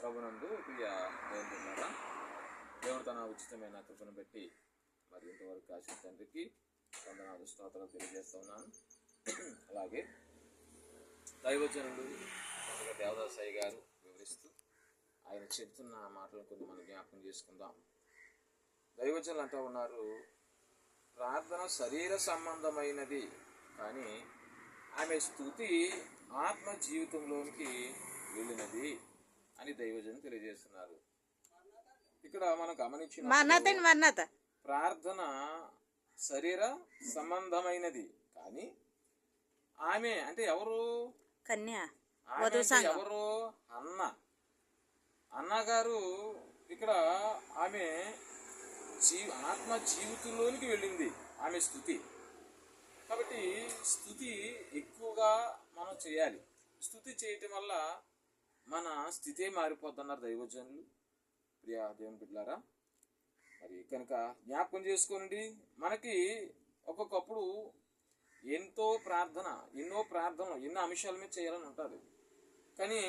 ప్రభునందు ప్రియ దేవుడున్నారా? దేవుడు తన ఉచితమైన కృపను పెట్టి మరి ఇంతవరకు కాసిన తండ్రికి వందనాలు స్తోత్రాలు తెలియజేస్తున్నాను అలాగే దైవజనుడు దేవదాసాయి గారు వివరిస్తూ ఆయన చెప్తున్న మాటలు కొన్ని మనం జ్ఞాపకం చేసుకుందాం. దైవజనులు అంటూ ఉన్నారు ప్రార్థన శరీర సంబంధమైనది కానీ ఆమె స్థుతి ఆత్మ జీవితంలోనికి వెళ్ళినది. అని దైవజనులు తెలియజేస్తున్నారు. ఇక్కడ మనం గమనించిన ప్రార్థన శరీర సంబంధమైనది. కానీ ఆమె అంటే ఎవరు? కన్య ఎవరు? అన్న. అన్నగారు ఇక్కడ ఆమె జీ ఆత్మ జీవితంలోనికి వెళ్ళింది. ఆమె స్థుతి. కాబట్టి స్థుతి ఎక్కువగా మనం చేయాలి. స్థుతి చేయటం వల్ల మన స్థితే మారిపోతున్నారు దైవజనులు. ప్రియా దేవుని బిడ్డారా మరి కనుక జ్ఞాపకం చేసుకోనండి మనకి ఒక్కొక్కప్పుడు ఎంతో ప్రార్థన ఎన్నో ప్రార్థనలు ఎన్నో అంశాల మీద చేయాలని ఉంటుంది కానీ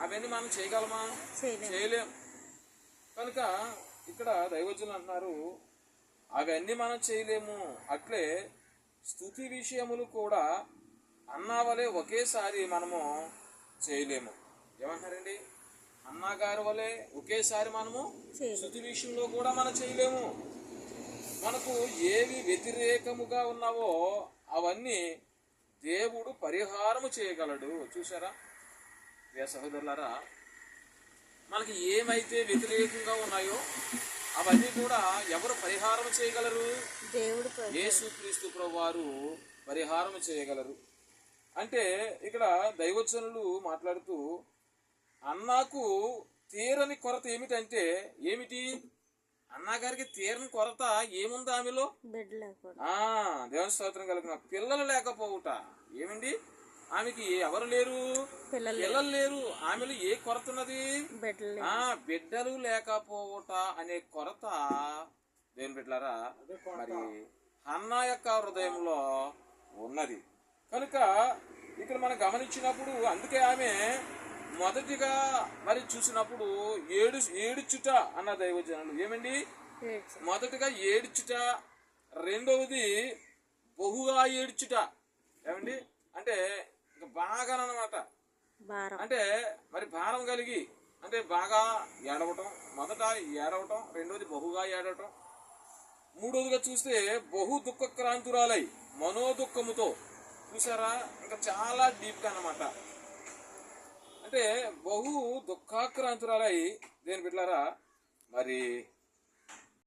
అవన్నీ మనం చేయగలమా? చేయలేము. చేయలేం కనుక ఇక్కడ దైవజనులు అంటున్నారు అవన్నీ మనం చేయలేము. అట్లే స్థుతి విషయములు కూడా అన్నవలే ఒకేసారి మనము చేయలేము. ఏమంటారండి అన్నగారి వలె ఒకేసారి మనము. స్థుతి విషయంలో కూడా మనం చేయలేము. మనకు ఏవి వ్యతిరేకముగా ఉన్నావో అవన్నీ దేవుడు పరిహారము చేయగలడు. చూసారా ప్రియ సహోదరులారా మనకి ఏమైతే వ్యతిరేకంగా ఉన్నాయో అవన్నీ కూడా ఎవరు పరిహారం చేయగలరు? దేవుడు యేసుక్రీస్తు ప్రభువారు పరిహారం చేయగలరు. అంటే ఇక్కడ దైవచనులు మాట్లాడుతూ అన్నాకు తీరని కొరత ఏమిటంటే ఏమిటి? అన్నగారికి తీరని కొరత ఏముంది ఆమెలో? ఆ దేవుని స్తోత్రం కలిగిన. పిల్లలు లేకపోవుట. ఏమండి? ఆమెకి ఎవరు లేరు? పిల్లలు పిల్లలు లేరు. ఆమెలో ఏ కొరత ఉన్నది? బిడ్డలు ఆ బిడ్డలు లేకపోవుట అనే కొరత. దేని బిడ్డలారా మరి అన్న యొక్క హృదయంలో ఉన్నది. కనుక ఇక్కడ మనం గమనించినప్పుడు అందుకే ఆమె మొదటిగా మరి చూసినప్పుడు ఏడు ఏడుచుట అన్న దైవజనులు. ఏమండి. మొదటగా ఏడ్చుట రెండవది బహుగా ఏడ్చుట. ఏమండి? అంటే బాగానమాట భారం. అంటే మరి భారం కలిగి అంటే బాగా ఏడవటం మొదట ఏడవటం రెండోది బహుగా ఏడవటం. మూడోదిగా చూస్తే బహు దుఃఖక్రాంతురాలై మనోదుఖముతో చూసారా ఇంకా చాలా డీప్గా అన్నమాట. అంటే బహు దుఃఖాక్రాంతురాలై దేని బిడ్డారా మరి